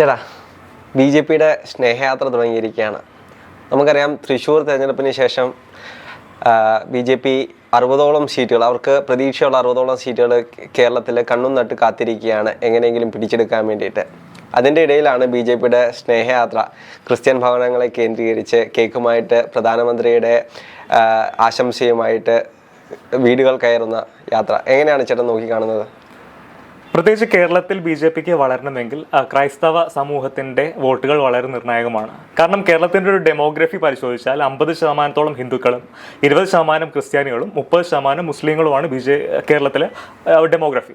ചേട്ടാ B J പിയുടെ സ്നേഹയാത്ര തുടങ്ങിയിരിക്കുകയാണ്. നമുക്കറിയാം തൃശ്ശൂർ തിരഞ്ഞെടുപ്പിന് ശേഷം ബി ജെ പി അറുപതോളം സീറ്റുകൾ അവർക്ക് പ്രതീക്ഷയുള്ള അറുപതോളം സീറ്റുകൾ കേരളത്തിൽ കണ്ണും നട്ട് കാത്തിരിക്കുകയാണ് എങ്ങനെയെങ്കിലും പിടിച്ചെടുക്കാൻ വേണ്ടിയിട്ട്. അതിന്റെ ഇടയിലാണ് ബി ജെ പിയുടെ സ്നേഹയാത്ര. ക്രിസ്ത്യൻ ഭവനങ്ങളെ കേന്ദ്രീകരിച്ച് കേക്കുമായിട്ട് പ്രധാനമന്ത്രിയുടെ ആശംസയുമായിട്ട് വീടുകൾ കയറുന്ന യാത്ര. എങ്ങനെയാണ് ചേട്ടൻ നോക്കിക്കാണുന്നത്? പ്രത്യേകിച്ച് കേരളത്തിൽ ബി ജെ പിക്ക് വളരണമെങ്കിൽ ക്രൈസ്തവ സമൂഹത്തിന്റെ വോട്ടുകൾ വളരെ നിർണായകമാണ്. കാരണം കേരളത്തിന്റെ ഒരു ഡെമോഗ്രഫി പരിശോധിച്ചാൽ അമ്പത് ശതമാനത്തോളം ഹിന്ദുക്കളും ഇരുപത് ശതമാനം ക്രിസ്ത്യാനികളും മുപ്പത് ശതമാനം മുസ്ലിങ്ങളുമാണ് ബി ജെ കേരളത്തിലെ ഡെമോഗ്രഫി.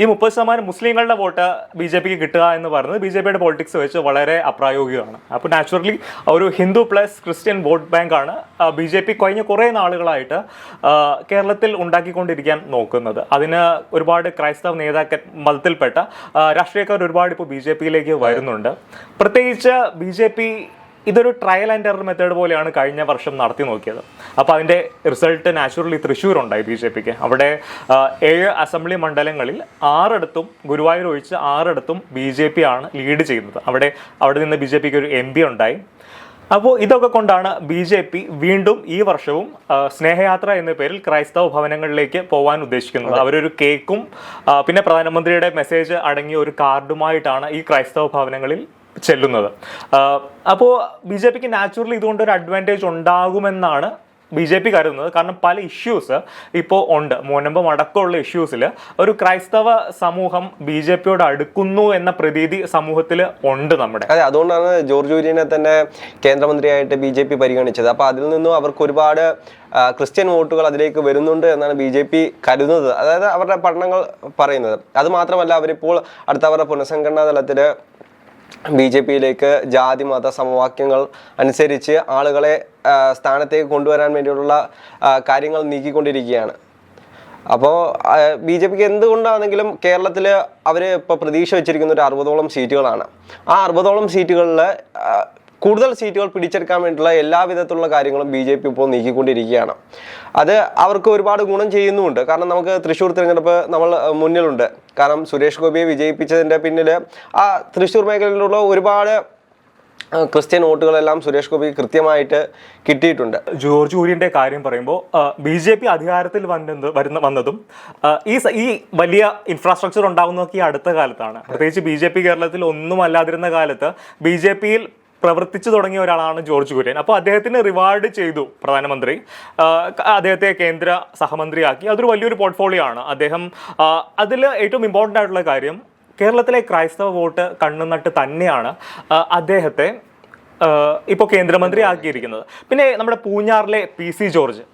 ഈ മുപ്പത് ശതമാനം മുസ്ലിങ്ങളുടെ വോട്ട് ബി ജെ പിക്ക് കിട്ടുക എന്ന് പറയുന്നത് ബി ജെ പിയുടെ പൊളിറ്റിക്സ് വെച്ച് വളരെ അപ്രായോഗികമാണ്. അപ്പോൾ നാച്ചുറലി ഒരു ഹിന്ദു പ്ലസ് ക്രിസ്ത്യൻ വോട്ട് ബാങ്കാണ് ബി ജെ പി കഴിഞ്ഞ കുറേ നാളുകളായിട്ട് കേരളത്തിൽ ഉണ്ടാക്കിക്കൊണ്ടിരിക്കാൻ നോക്കുന്നത്. അതിന് ഒരുപാട് ക്രൈസ്തവ നേതാക്കൾ മതത്തിൽപ്പെട്ട രാഷ്ട്രീയക്കാർ ഒരുപാട് ഇപ്പോൾ ബി ജെ പിയിലേക്ക് വരുന്നുണ്ട്. പ്രത്യേകിച്ച് ബി ജെ പി ഇതൊരു ട്രയൽ ആൻഡ് എറർ മെത്തേഡ് പോലെയാണ് കഴിഞ്ഞ വർഷം നടത്തി നോക്കിയത്. അപ്പോൾ അതിന്റെ റിസൾട്ട് നാച്ചുറലി തൃശ്ശൂർ ഉണ്ടായി ബി ജെ പിക്ക്. അവിടെ ഏഴ് അസംബ്ലി മണ്ഡലങ്ങളിൽ ആറിടത്തും ഗുരുവായൂർ ഒഴിച്ച് ആറിടത്തും ബി ജെ പി ആണ് ലീഡ് ചെയ്യുന്നത്. അവിടെ അവിടെ നിന്ന് ബി ജെ പിക്ക് ഒരു എം പി ഉണ്ടായി. അപ്പോൾ ഇതൊക്കെ കൊണ്ടാണ് ബി ജെ പി വീണ്ടും ഈ വർഷവും സ്നേഹയാത്ര എന്ന പേരിൽ ക്രൈസ്തവ ഭവനങ്ങളിലേക്ക് പോകാൻ ഉദ്ദേശിക്കുന്നത്. അവരൊരു കേക്കും പിന്നെ പ്രധാനമന്ത്രിയുടെ മെസ്സേജ് അടങ്ങിയ ഒരു കാർഡുമായിട്ടാണ് ഈ ക്രൈസ്തവ ഭവനങ്ങളിൽ ചെല്ലുന്നത്. അപ്പോൾ ബി ജെ പിക്ക് നാച്ചുറലി ഇതുകൊണ്ട് ഒരു അഡ്വാന്റേജ് ഉണ്ടാകുമെന്നാണ് ബി ജെ പി കരുതുന്നത് കാരണം പല ഇഷ്യൂസ് ഇപ്പോൾ ഉണ്ട്. മോനമ്പം അടക്കമുള്ള ഇഷ്യൂസിൽ ഒരു ക്രൈസ്തവ സമൂഹം ബി ജെ പിയോട് അടുക്കുന്നു എന്ന പ്രതീതി സമൂഹത്തിൽ ഉണ്ട് നമ്മുടെ. അതെ അതുകൊണ്ടാണ് ജോർജ് കുര്യനെ തന്നെ കേന്ദ്രമന്ത്രിയായിട്ട് ബി ജെ പി പരിഗണിച്ചത്. അപ്പോൾ അതിൽ നിന്നും അവർക്ക് ഒരുപാട് ക്രിസ്ത്യൻ വോട്ടുകൾ അതിലേക്ക് വരുന്നുണ്ട് എന്നാണ് ബി ജെ പി കരുതുന്നത്. അതായത് അവരുടെ പഠനങ്ങൾ പറയുന്നത്. അതുമാത്രമല്ല അവരിപ്പോൾ അടുത്ത അവരുടെ പുനഃസംഘടനാ തലത്തിൽ ബി ജെ പിയിലേക്ക് ജാതി മത സമവാക്യങ്ങൾ അനുസരിച്ച് ആളുകളെ സ്ഥാനത്തേക്ക് കൊണ്ടുവരാൻ വേണ്ടിയിട്ടുള്ള കാര്യങ്ങൾ നീക്കിക്കൊണ്ടിരിക്കുകയാണ്. അപ്പോൾ ബി ജെ പിക്ക് എന്തുകൊണ്ടാണെങ്കിലും കേരളത്തിൽ അവർ ഇപ്പോൾ പ്രതീക്ഷ വെച്ചിരിക്കുന്ന ഒരു അറുപതോളം സീറ്റുകളാണ്. ആ അറുപതോളം സീറ്റുകളിൽ കൂടുതൽ സീറ്റുകൾ പിടിച്ചെടുക്കാൻ വേണ്ടിയുള്ള എല്ലാ വിധത്തിലുള്ള കാര്യങ്ങളും ബി ജെ പി ഇപ്പോൾ നീക്കിക്കൊണ്ടിരിക്കുകയാണ്. അത് അവർക്ക് ഒരുപാട് ഗുണം ചെയ്യുന്നുമുണ്ട്. കാരണം നമുക്ക് തൃശ്ശൂർ തിരഞ്ഞെടുപ്പ് നമ്മൾ മുന്നിലുണ്ട്. കാരണം സുരേഷ് ഗോപിയെ വിജയിപ്പിച്ചതിന്റെ പിന്നിൽ ആ തൃശ്ശൂർ മേഖലയിലുള്ള ഒരുപാട് ക്രിസ്ത്യൻ വോട്ടുകളെല്ലാം സുരേഷ് ഗോപി കൃത്യമായിട്ട് കിട്ടിയിട്ടുണ്ട്. ജോർജ് കുര്യന്റെ കാര്യം പറയുമ്പോൾ ബി ജെ പി അധികാരത്തിൽ വന്നത് വരുന്ന വന്നതും ഈ ഈ വലിയ ഇൻഫ്രാസ്ട്രക്ചർ ഉണ്ടാകുന്നതൊക്കെ ഈ അടുത്ത കാലത്താണ്. പ്രത്യേകിച്ച് ബി ജെ പി കേരളത്തിൽ ഒന്നും അല്ലാതിരുന്ന കാലത്ത് ബി ജെ പിയിൽ പ്രവർത്തിച്ചു തുടങ്ങിയ ഒരാളാണ് ജോർജ് കുര്യൻ. അപ്പോൾ അദ്ദേഹത്തിന് റിവാർഡ് ചെയ്തു പ്രധാനമന്ത്രി. അദ്ദേഹത്തെ കേന്ദ്ര സഹമന്ത്രിയാക്കി. അതൊരു വലിയൊരു പോർട്ട്ഫോളിയോ ആണ്. അദ്ദേഹം അതിൽ ഏറ്റവും ഇമ്പോർട്ടന്റ് ആയിട്ടുള്ള കാര്യം കേരളത്തിലെ ക്രൈസ്തവ വോട്ട് കണ്ണുനട്ട് തന്നെയാണ് അദ്ദേഹത്തെ ഇപ്പോൾ കേന്ദ്രമന്ത്രി ആക്കിയിരിക്കുന്നത്. പിന്നെ നമ്മുടെ പൂഞ്ഞാറിലെ P C George.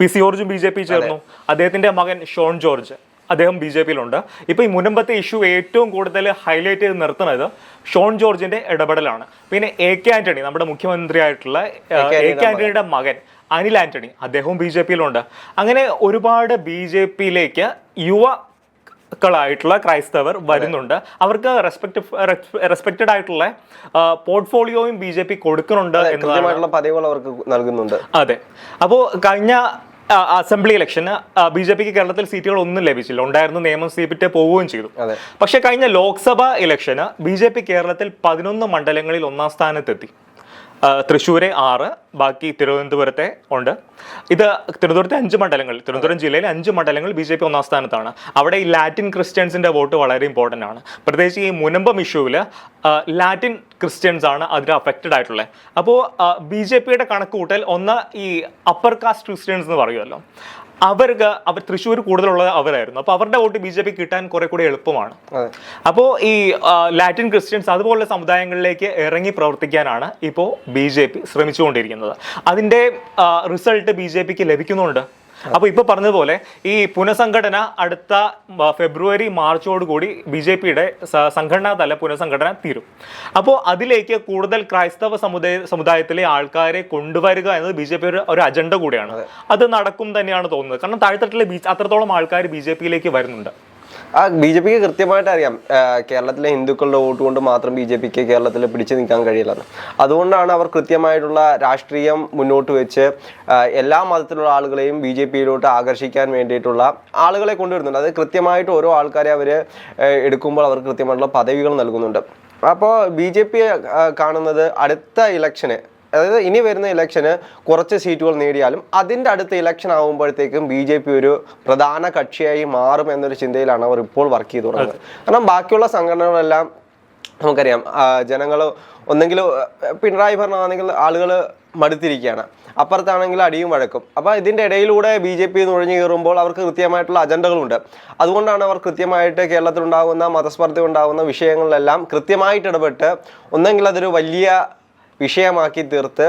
P C ജോർജും ബി ജെ പി ചേർന്നു. അദ്ദേഹത്തിന്റെ മകൻ ഷോൺ ജോർജ്. അദ്ദേഹം ബി ജെ പിയിലുണ്ട്. ഇപ്പോൾ ഈ മുനമ്പത്തെ ഇഷ്യൂ ഏറ്റവും കൂടുതൽ ഹൈലൈറ്റ് ചെയ്ത് നിർത്തുന്നത് ഷോൺ ജോർജിന്റെ ഇടപെടലാണ്. പിന്നെ എ കെ ആന്റണി നമ്മുടെ മുഖ്യമന്ത്രിയായിട്ടുള്ള എ കെ ആന്റണിയുടെ മകൻ. അനിൽ ആന്റണി അദ്ദേഹവും ബി ജെ പിയിലുണ്ട്. അങ്ങനെ ഒരുപാട് ബി ജെ പിയിലേക്ക് യുവ ായിട്ടുള്ള ക്രൈസ്തവർ വരുന്നുണ്ട്. അവർക്ക് റെസ്പെക്ട് റെസ്പെക്റ്റഡ് ആയിട്ടുള്ള പോർട്ട്ഫോളിയോയും ബി ജെ പി കൊടുക്കുന്നുണ്ട് എന്നതായിട്ടുള്ള പതിവുകൾ അവർക്ക് നൽകുന്നുണ്ട്. അതെ. അപ്പോൾ കഴിഞ്ഞ അസംബ്ലി ഇലക്ഷന് ബി ജെ പിക്ക് കേരളത്തിൽ സീറ്റുകൾ ഒന്നും ലഭിച്ചില്ല. ഉണ്ടായിരുന്ന നിയമം സീറ്റ് പോവുകയും ചെയ്തു. പക്ഷേ കഴിഞ്ഞ ലോക്സഭാ ഇലക്ഷന് ബി ജെ പി കേരളത്തിൽ പതിനൊന്ന് മണ്ഡലങ്ങളിൽ ഒന്നാം സ്ഥാനത്തെത്തി. തൃശ്ശൂരെ ആറ് ബാക്കി തിരുവനന്തപുരത്തെ ഉണ്ട്. ഇത് തിരുവനന്തപുരത്തെ അഞ്ച് മണ്ഡലങ്ങൾ തിരുവനന്തപുരം ജില്ലയിലെ അഞ്ച് മണ്ഡലങ്ങൾ ബി ജെ പി ഒന്നാം സ്ഥാനത്താണ്. അവിടെ ഈ ലാറ്റിൻ ക്രിസ്ത്യൻസിന്റെ വോട്ട് വളരെ ഇമ്പോർട്ടന്റ് ആണ്. പ്രത്യേകിച്ച് ഈ മുനമ്പം ഇഷ്യൂവിൽ ലാറ്റിൻ ക്രിസ്ത്യൻസ് ആണ് അതിൽ അഫക്റ്റഡ് ആയിട്ടുള്ളത് അപ്പോൾ ബി ജെ പിയുടെ കണക്ക് കൂട്ടൽ ഒന്ന് ഈ അപ്പർ കാസ്റ്റ് ക്രിസ്ത്യൻസ് എന്ന് പറയുമല്ലോ. അവർക്ക് അവർ തൃശ്ശൂർ കൂടുതലുള്ളത് അവരായിരുന്നു. അപ്പോൾ അവരുടെ വോട്ട് ബി ജെ പി കിട്ടാൻ കുറെ കൂടി എളുപ്പമാണ്. അപ്പോ അപ്പോൾ ഈ ലാറ്റിൻ ക്രിസ്ത്യൻസ് അതുപോലുള്ള സമുദായങ്ങളിലേക്ക് ഇറങ്ങി പ്രവർത്തിക്കാനാണ് ഇപ്പോൾ ബി ജെ പി ശ്രമിച്ചുകൊണ്ടിരിക്കുന്നത്. അതിന്റെ റിസൾട്ട് ബി ജെ പിക്ക് ലഭിക്കുന്നുണ്ട്? അപ്പോൾ ഇപ്പോൾ പറഞ്ഞതുപോലെ ഈ പുനഃസംഘടന അടുത്ത ഫെബ്രുവരി മാർച്ചോടുകൂടി ബി ജെ പിയുടെ സംഘടനാ തല പുനഃസംഘടന തീരും. അപ്പോൾ അതിലേക്ക് കൂടുതൽ ക്രൈസ്തവ സമുദായ സമുദായത്തിലെ ആൾക്കാരെ കൊണ്ടുവരിക എന്നത് ബി ജെ പി ഒരു അജണ്ട കൂടിയാണ്. അത്. നടക്കും തന്നെയാണ് തോന്നുന്നത്. കാരണം താഴ്ത്തട്ടിലെ ബി അത്രത്തോളം ആൾക്കാർ ബി ജെ പിയിലേക്ക് വരുന്നുണ്ട്. ആ ബി ജെ പിക്ക് കൃത്യമായിട്ട് അറിയാം കേരളത്തിലെ ഹിന്ദുക്കളുടെ വോട്ട് കൊണ്ട് മാത്രം ബി ജെ പിക്ക് കേരളത്തിൽ പിടിച്ചു നിൽക്കാൻ കഴിയില്ലെന്ന്. അതുകൊണ്ടാണ് അവർ കൃത്യമായിട്ടുള്ള രാഷ്ട്രീയം മുന്നോട്ട് വെച്ച് എല്ലാ മതത്തിലുള്ള ആളുകളെയും ബി ജെ പിയിലോട്ട് ആകർഷിക്കാൻ വേണ്ടിയിട്ടുള്ള ആളുകളെ കൊണ്ടുവരുന്നുണ്ട്. അത് കൃത്യമായിട്ട് ഓരോ ആൾക്കാരെ അവർ എടുക്കുമ്പോൾ അവർ കൃത്യമായിട്ടുള്ള പദവികൾ നൽകുന്നുണ്ട്. അപ്പോൾ ബി ജെ കാണുന്നത് അടുത്ത ഇലക്ഷന് അതായത് ഇനി വരുന്ന ഇലക്ഷന് കുറച്ച് സീറ്റുകൾ നേടിയാലും അതിന്റെ അടുത്ത ഇലക്ഷൻ ആകുമ്പോഴത്തേക്കും ബി ജെ പി ഒരു പ്രധാന കക്ഷിയായി മാറും എന്നൊരു ചിന്തയിലാണ് അവർ ഇപ്പോൾ വർക്ക് ചെയ്തു തുടങ്ങുന്നത്. കാരണം ബാക്കിയുള്ള സംഘടനകളെല്ലാം നമുക്കറിയാം ജനങ്ങൾ ഒന്നെങ്കിൽ പിണറായി ഭരണമാണെങ്കിൽ ആളുകൾ മടുത്തിരിക്കുകയാണ്. അപ്പുറത്താണെങ്കിൽ അടിയും വഴക്കും. അപ്പോൾ ഇതിന്റെ ഇടയിലൂടെ ബി ജെ പി നുഴഞ്ഞു കയറുമ്പോൾ അവർക്ക് കൃത്യമായിട്ടുള്ള അജണ്ടകളുണ്ട്. അതുകൊണ്ടാണ് അവർ കൃത്യമായിട്ട് കേരളത്തിലുണ്ടാകുന്ന മതസ്പർദ്ധ ഉണ്ടാകുന്ന വിഷയങ്ങളിലെല്ലാം കൃത്യമായിട്ട് ഇടപെട്ട് ഒന്നെങ്കിൽ അതൊരു വലിയ വിഷയമാക്കി തീർത്ത്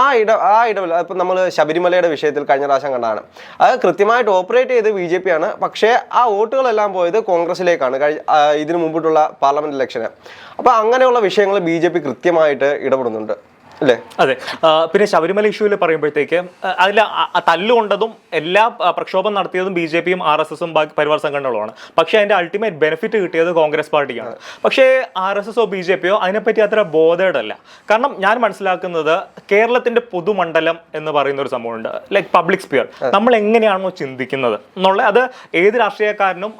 ആ ഇട ആ ഇടവിൽ ഇപ്പം നമ്മൾ ശബരിമലയുടെ വിഷയത്തിൽ കഴിഞ്ഞ പ്രാവശ്യം കണ്ടാണ്. അത് കൃത്യമായിട്ട് ഓപ്പറേറ്റ് ചെയ്ത് ബി ജെ പി ആണ് പക്ഷേ ആ വോട്ടുകളെല്ലാം പോയത് കോൺഗ്രസിലേക്കാണ്. കഴി ഇതിനു മുമ്പിട്ടുള്ള പാർലമെന്റ് ഇലക്ഷന്. അപ്പോൾ അങ്ങനെയുള്ള വിഷയങ്ങൾ ബി ജെ പി കൃത്യമായിട്ട് ഇടപെടുന്നുണ്ട്. അല്ലേ? അതെ. പിന്നെ ശബരിമല ഇഷ്യൂവിൽ പറയുമ്പോഴത്തേക്ക് അതിൽ തല്ലുകൊണ്ടതും എല്ലാ പ്രക്ഷോഭം നടത്തിയതും ബി ജെ പിയും ആർ എസ് എസും ബാക്കി പരിവാർ സംഘടനകളുമാണ്. പക്ഷേ അതിന്റെ അൾട്ടിമേറ്റ് ബെനിഫിറ്റ് കിട്ടിയത് കോൺഗ്രസ് പാർട്ടിയാണ് പക്ഷേ ആർ എസ് എസോ ബി ജെ പിയോ അതിനെപ്പറ്റി അത്ര ബോധേഡല്ല. കാരണം ഞാൻ മനസ്സിലാക്കുന്നത് കേരളത്തിന്റെ പൊതുമണ്ഡലം എന്ന് പറയുന്ന ഒരു സംഭവമുണ്ട്. ലൈക്ക് പബ്ലിക് സ്പിയർ നമ്മൾ എങ്ങനെയാണോ ചിന്തിക്കുന്നത്. എന്നുള്ള അത് ഏത് രാഷ്ട്രീയക്കാരനും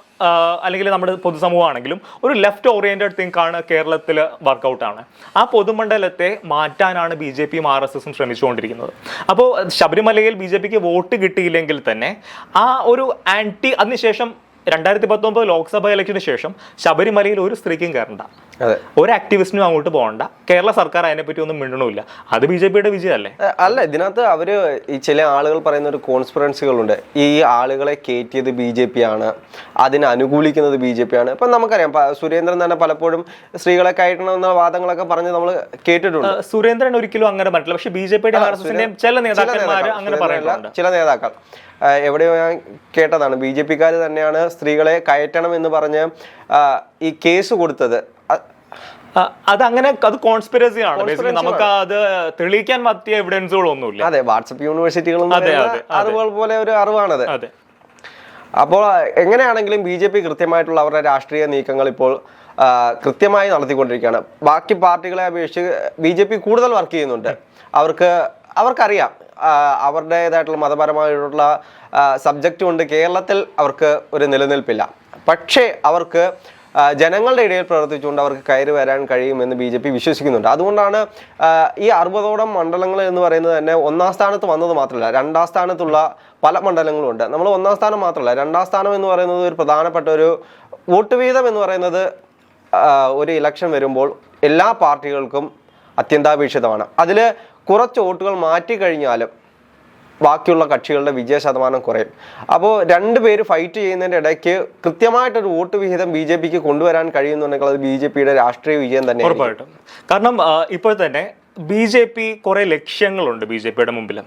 അല്ലെങ്കിൽ നമ്മുടെ പൊതുസമൂഹമാണെങ്കിലും ഒരു ലെഫ്റ്റ് ഓറിയന്റഡ് തിങ്ക് ആണ് കേരളത്തിൽ വർക്കൗട്ടാണ് ആ പൊതുമണ്ഡലത്തെ മാറ്റാനാണ് ബി ജെ പിയും ആർ എസ് എസും ശ്രമിച്ചുകൊണ്ടിരിക്കുന്നത്. അപ്പോൾ ശബരിമലയിൽ ബി ജെ പിക്ക് വോട്ട് കിട്ടിയില്ലെങ്കിൽ തന്നെ ആ ഒരു ആന്റി അതിനുശേഷം രണ്ടായിരത്തി പത്തൊമ്പത് ലോക്സഭാ ഇലക്ഷന് ശേഷം ശബരിമലയിൽ ഒരു സ്ത്രീക്കും കയറണ്ട. ഒരു ആക്ടിവിസ്റ്റിനും അങ്ങോട്ട് പോകണ്ട. കേരള സർക്കാർ അതിനെപ്പറ്റി ഒന്നും മിണ്ടണമില്ല. അത് ബി ജെ പിയുടെ വിജയമല്ലേ? അല്ല ഇതിനകത്ത് അവർ ഈ ചില ആളുകൾ പറയുന്ന ഒരു കോൺസ്പിറൻസികളുണ്ട്. ഈ ആളുകളെ കയറ്റിയത് ബി ജെ പി ആണ് അതിനെ അനുകൂലിക്കുന്നത് ബി ജെ പി ആണ് ഇപ്പം നമുക്കറിയാം സുരേന്ദ്രൻ തന്നെ പലപ്പോഴും സ്ത്രീകളെ കയറ്റണമെന്ന വാദങ്ങളൊക്കെ പറഞ്ഞ് നമ്മൾ കേട്ടിട്ടുണ്ട്. സുരേന്ദ്രൻ ഒരിക്കലും അങ്ങനെ പറഞ്ഞിട്ടില്ല. പക്ഷേ ബി ജെ പിയുടെ ചില നേതാക്കന്മാർ നേതാക്കൾ, അങ്ങനെ ചില നേതാക്കൾ. എവിടെയോ ഞാൻ കേട്ടതാണ്. ബി ജെ പിക്കാർ തന്നെയാണ് സ്ത്രീകളെ കയറ്റണം എന്ന് പറഞ്ഞ് ഈ കേസ് കൊടുത്തത്. അതങ്ങനെ അത് അങ്ങനെ അത് കോൺസ്പിറസി ആണ് നമുക്ക് അത് തെളിയിക്കാൻ പറ്റിയ എവിഡൻസുകളൊന്നുമില്ല അതെ വാട്സപ്പ് യൂണിവേഴ്സിറ്റികളും അറിവുകൾ പോലെ ഒരു അറിവാണത്. അപ്പോൾ എങ്ങനെയാണെങ്കിലും ബി ജെ പി കൃത്യമായിട്ടുള്ള അവരുടെ രാഷ്ട്രീയ നീക്കങ്ങൾ ഇപ്പോൾ കൃത്യമായി നടത്തിക്കൊണ്ടിരിക്കുകയാണ്. ബാക്കി പാർട്ടികളെ അപേക്ഷിച്ച് ബി ജെ പി കൂടുതൽ വർക്ക് ചെയ്യുന്നുണ്ട്. അവർക്ക് അവർക്കറിയാം. അവരുടേതായിട്ടുള്ള മതപരമായിട്ടുള്ള സബ്ജക്റ്റ് കൊണ്ട് കേരളത്തിൽ അവർക്ക് ഒരു നിലനിൽപ്പില്ല. പക്ഷേ അവർക്ക് ജനങ്ങളുടെ ഇടയിൽ പ്രവർത്തിച്ചുകൊണ്ട് അവർക്ക് കയറി വരാൻ കഴിയുമെന്ന് ബി ജെ പി വിശ്വസിക്കുന്നുണ്ട്. അതുകൊണ്ടാണ് ഈ അറുപതോളം മണ്ഡലങ്ങൾ എന്ന് പറയുന്നത് തന്നെ ഒന്നാം സ്ഥാനത്ത് വന്നത് മാത്രമല്ല രണ്ടാം സ്ഥാനത്തുള്ള പല മണ്ഡലങ്ങളും ഉണ്ട്. നമ്മൾ ഒന്നാം സ്ഥാനം മാത്രമല്ല രണ്ടാം സ്ഥാനം എന്ന് പറയുന്നത് ഒരു പ്രധാനപ്പെട്ട ഒരു വോട്ട് വീതം എന്ന് പറയുന്നത് ഒരു ഇലക്ഷൻ വരുമ്പോൾ എല്ലാ പാർട്ടികൾക്കും അത്യന്താപേക്ഷിതമാണ്. അതിൽ കുറച്ച് വോട്ടുകൾ മാറ്റിക്കഴിഞ്ഞാലും ബാക്കിയുള്ള കക്ഷികളുടെ വിജയ ശതമാനം കുറയും. അപ്പോൾ രണ്ട് പേര് ഫൈറ്റ് ചെയ്യുന്നതിന്റെ ഇടയ്ക്ക് കൃത്യമായിട്ടൊരു വോട്ട് വിഹിതം ബി ജെ പിക്ക് കൊണ്ടുവരാൻ കഴിയുന്നുണ്ടെങ്കിൽ അത് ബി ജെ പിയുടെ രാഷ്ട്രീയ വിജയം തന്നെ ഉറപ്പായിട്ടും. കാരണം ഇപ്പോൾ തന്നെ ബി ജെ പി കുറെ ലക്ഷ്യങ്ങളുണ്ട് ബി ജെ പിയുടെ മുമ്പിൽ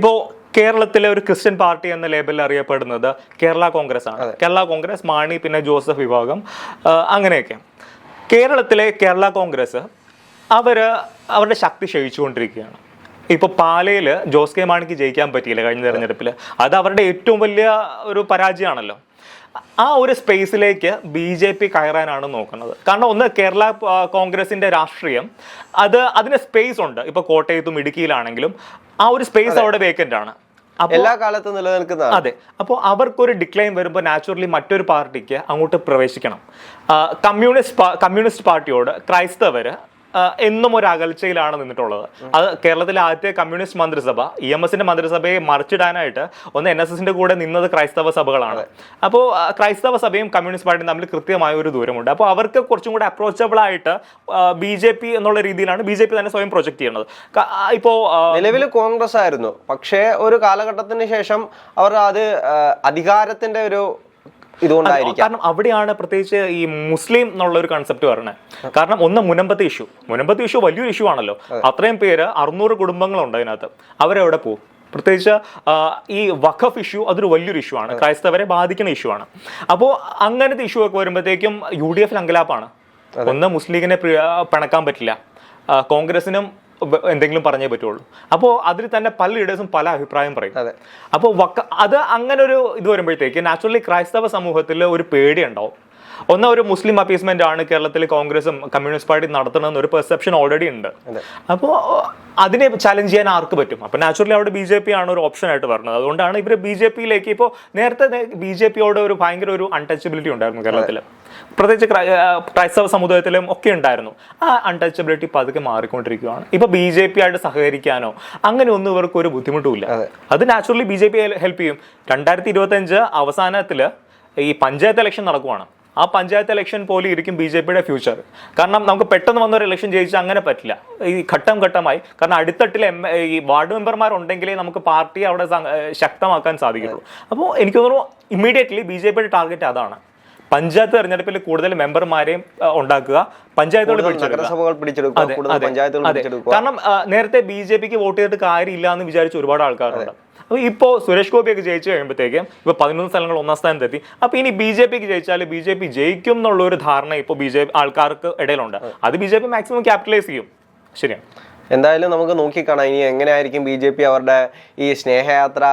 ഇപ്പോൾ കേരളത്തിലെ ഒരു ക്രിസ്ത്യൻ പാർട്ടി എന്ന ലേബലിൽ അറിയപ്പെടുന്നത് കേരള കോൺഗ്രസ് ആണ്. കേരള കോൺഗ്രസ് മാണി പിന്നെ ജോസഫ് വിഭാഗം അങ്ങനെയൊക്കെ. കേരളത്തിലെ കേരള കോൺഗ്രസ് അവർ അവരുടെ ശക്തി ക്ഷയിച്ചുകൊണ്ടിരിക്കുകയാണ്. ഇപ്പോൾ പാലയിൽ ജോസ് കെ മാണിക്ക് ജയിക്കാൻ പറ്റിയില്ല കഴിഞ്ഞ തെരഞ്ഞെടുപ്പിൽ അത് അവരുടെ ഏറ്റവും വലിയ ഒരു പരാജയമാണല്ലോ. ആ ഒരു സ്പേസിലേക്ക് ബി ജെ പി കയറാനാണ് നോക്കുന്നത്. കാരണം ഒന്ന് കേരള കോൺഗ്രസിന്റെ കോൺഗ്രസിന്റെ രാഷ്ട്രീയം അത് അതിന് സ്പേസ് ഉണ്ട്. ഇപ്പോൾ കോട്ടയത്തും ഇടുക്കിയിലാണെങ്കിലും ആ ഒരു സ്പേസ് അവിടെ വേക്കന്റ് ആണ്. എല്ലാ കാലത്തും നിലനിൽക്കുന്ന അതെ. അപ്പോൾ അവർക്കൊരു ഡിക്ലൈൻ വരുമ്പോൾ നാച്ചുറലി മറ്റൊരു പാർട്ടിക്ക് അങ്ങോട്ട് പ്രവേശിക്കണം. കമ്മ്യൂണിസ്റ്റ് കമ്മ്യൂണിസ്റ്റ് പാർട്ടിയോട് ക്രൈസ്തവര് ആ, എന്നും ഒരു അകൽച്ചയിലാണ് നിന്നിട്ടുള്ളത്. അത് കേരളത്തിലെ ആദ്യത്തെ കമ്മ്യൂണിസ്റ്റ് മന്ത്രിസഭ ഇ എം എസിന്റെ മന്ത്രിസഭയെ മറിച്ചിടാനായിട്ട് ഒന്ന് എൻ എസ് എസിന്റെ കൂടെ നിന്നത് ക്രൈസ്തവ സഭകളാണ്. അപ്പോൾ ക്രൈസ്തവ സഭയും കമ്മ്യൂണിസ്റ്റ് പാർട്ടിയും തമ്മിൽ കൃത്യമായ ഒരു ദൂരമുണ്ട്. അപ്പോൾ അവർക്ക് കുറച്ചും കൂടെ അപ്രോച്ചബിൾ ആയിട്ട് ബി ജെ പി എന്നുള്ള രീതിയിലാണ് ബി ജെ പി തന്നെ സ്വയം പ്രൊജക്ട് ചെയ്യുന്നത്. ഇപ്പോ നിലവിൽ കോൺഗ്രസ് ആയിരുന്നു പക്ഷേ ഒരു കാലഘട്ടത്തിന് ശേഷം അവർ അത് അധികാരത്തിന്റെ ഒരു ഇതുകൊണ്ടായിരിക്കാം. കാരണം അവിടെയാണ് പ്രത്യേകിച്ച് ഈ മുസ്ലിം എന്നുള്ള ഒരു കൺസെപ്റ്റ് പറയുന്നത് കാരണം ഒന്ന് മുനമ്പത്തെ ഇഷ്യൂ മുനമ്പത്തെ ഇഷ്യൂ വലിയൊരു ഇഷ്യൂ ആണല്ലോ. അത്രയും പേര് അറുന്നൂറ് കുടുംബങ്ങളുണ്ട് അതിനകത്ത്. അവരെവിടെ പോകും? പ്രത്യേകിച്ച് ഈ വഖഫ് ഇഷ്യൂ അതൊരു വലിയൊരു ഇഷ്യൂ ആണ്. ക്രൈസ്തവരെ ബാധിക്കുന്ന ഇഷ്യൂ ആണ്. അപ്പോൾ അങ്ങനത്തെ ഇഷ്യൂ ഒക്കെ വരുമ്പോഴത്തേക്കും യു ഡി എഫിൽ അങ്കലാപ്പാണ്. ഒന്ന് മുസ്ലിം ലീഗിനെ പിണക്കാൻ പറ്റില്ല. കോൺഗ്രസിനും എന്തെങ്കിലും പറഞ്ഞേ പറ്റുള്ളൂ. അപ്പോൾ അതിൽ തന്നെ പല ലീഡേഴ്സും പല അഭിപ്രായം പറയും. അതെ. അപ്പോൾ വക്ക അത് അങ്ങനെ ഒരു ഇത് വരുമ്പോഴത്തേക്ക് നാച്ചുറലി ക്രൈസ്തവ സമൂഹത്തിൽ ഒരു പേടി ഉണ്ടാവും ഒന്ന് ഒരു മുസ്ലിം അപ്പീസ്മെന്റ് ആണ് കേരളത്തിൽ കോൺഗ്രസും കമ്മ്യൂണിസ്റ്റ് പാർട്ടി നടത്തണമെന്ന് ഒരു പെർസെപ്ഷൻ ഓൾറെഡി ഉണ്ട്. അപ്പോൾ അതിനെ ചലഞ്ച് ചെയ്യാൻ ആർക്ക് പറ്റും? അപ്പോൾ നാച്ചുറലി അവിടെ ബി ജെ പി ആണ് ഒരു ഓപ്ഷൻ ആയിട്ട് പറഞ്ഞത് അതുകൊണ്ടാണ് ഇവർ ബി ജെ പിയിലേക്ക് ഇപ്പോൾ നേരത്തെ ബി ജെ പിയോട് ഒരു ഭയങ്കര ഒരു അൺടച്ചബിലിറ്റി ഉണ്ടായിരുന്നു കേരളത്തിൽ പ്രത്യേകിച്ച് ക്രൈസ്തവ സമുദായത്തിലും ഒക്കെ ഉണ്ടായിരുന്നു. ആ അൺടച്ചബിലിറ്റി പതുക്കെ മാറിക്കൊണ്ടിരിക്കുകയാണ് ഇപ്പൊ ബി ജെ പി ആയിട്ട് സഹകരിക്കാനോ അങ്ങനെ ഒന്നും ഇവർക്ക് ഒരു ബുദ്ധിമുട്ടുമില്ല. അത്. Naturally B J P help ചെയ്യും. രണ്ടായിരത്തി ഇരുപത്തി അഞ്ച് അവസാനത്തിൽ ഈ പഞ്ചായത്ത് ഇലക്ഷൻ നടക്കുവാണ്. ആ പഞ്ചായത്ത് ഇലക്ഷൻ പോലെ ഇരിക്കും ബി ജെ പിയുടെ ഫ്യൂച്ചർ കാരണം നമുക്ക് പെട്ടെന്ന് വന്നൊരു ഇലക്ഷൻ ജയിച്ചാൽ അങ്ങനെ പറ്റില്ല. ഈ ഘട്ടം ഘട്ടമായി. കാരണം അടിത്തട്ടിൽ എം ഈ വാർഡ് മെമ്പർമാരുണ്ടെങ്കിലേ നമുക്ക് പാർട്ടി അവിടെ ശക്തമാക്കാൻ സാധിക്കുള്ളൂ അപ്പോൾ എനിക്ക് തോന്നുന്നു ഇമ്മീഡിയറ്റ്ലി ബി ജെ പിയുടെ ടാർഗറ്റ് അതാണ്. പഞ്ചായത്ത് തെരഞ്ഞെടുപ്പിൽ കൂടുതൽ മെമ്പർമാരെയും ഉണ്ടാക്കുക. പഞ്ചായത്തുകൾ കൂടുതൽ പിടിച്ചെടുക്കുക. കാരണം നേരത്തെ ബി ജെ പിക്ക് വോട്ട് ചെയ്തിട്ട് കാര്യമില്ല എന്ന് വിചാരിച്ച ഒരുപാട് ആൾക്കാരുണ്ട്. അപ്പൊ ഇപ്പോൾ സുരേഷ് ഗോപിയൊക്കെ ജയിച്ചു കഴിയുമ്പോഴത്തേക്കും ഇപ്പോൾ പതിനൊന്ന് സ്ഥലങ്ങൾ ഒന്നാം സ്ഥാനത്തെത്തി. അപ്പോൾ ഇനി ബി ജെ പിക്ക് ജയിച്ചാൽ ബി ജെ പി ജയിക്കും എന്നുള്ള ഒരു ധാരണ ഇപ്പോൾ ബി ജെ പി ആൾക്കാർക്ക് ഇടയിലുണ്ട്. അത് B J P maximum capitalise ചെയ്യും. ശരിയാണ്. എന്തായാലും നമുക്ക് നോക്കിക്കാണാം. ഇനി എങ്ങനെയായിരിക്കും ബി ജെ പി അവരുടെ ഈ സ്നേഹയാത്ര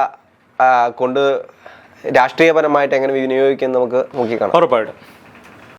കൊണ്ട് രാഷ്ട്രീയപരമായിട്ട് എങ്ങനെ വിനിയോഗിക്കും നമുക്ക് നോക്കിക്കാണാം. ഉറപ്പായിട്ടും.